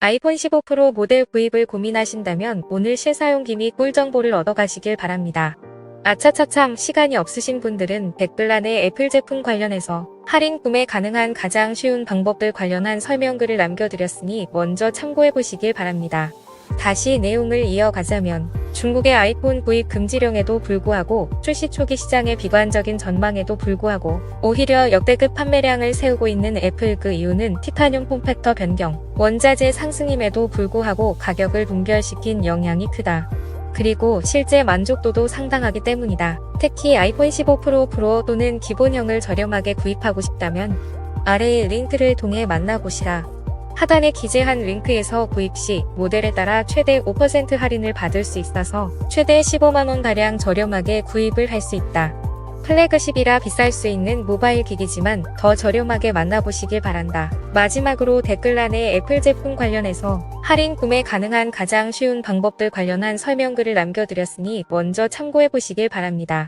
아이폰 15 프로 모델 구입을 고민하신다면 오늘 실사용기 및 꿀정보를 얻어가시길 바랍니다. 아차차참 시간이 없으신 분들은 댓글란에 애플 제품 관련해서 할인 구매 가능한 가장 쉬운 방법들 관련한 설명글을 남겨드렸으니 먼저 참고해보시길 바랍니다. 다시 내용을 이어가자면 중국의 아이폰 구입 금지령에도 불구하고 출시 초기 시장의 비관적인 전망에도 불구하고 오히려 역대급 판매량을 세우고 있는 애플 그 이유는 티타늄 폼팩터 변경, 원자재 상승임에도 불구하고 가격을 동결시킨 영향이 크다. 그리고 실제 만족도도 상당하기 때문이다. 특히 아이폰 15 프로 프로 또는 기본형을 저렴하게 구입하고 싶다면 아래의 링크를 통해 만나보시라. 하단에 기재한 링크에서 구입 시 모델에 따라 최대 5% 할인을 받을 수 있어서 최대 15만원 가량 저렴하게 구입을 할 수 있다. 플래그십이라 비쌀 수 있는 모바일 기기지만 더 저렴하게 만나보시길 바란다. 마지막으로 댓글란에 애플 제품 관련해서 할인 구매 가능한 가장 쉬운 방법들 관련한 설명글을 남겨드렸으니 먼저 참고해보시길 바랍니다.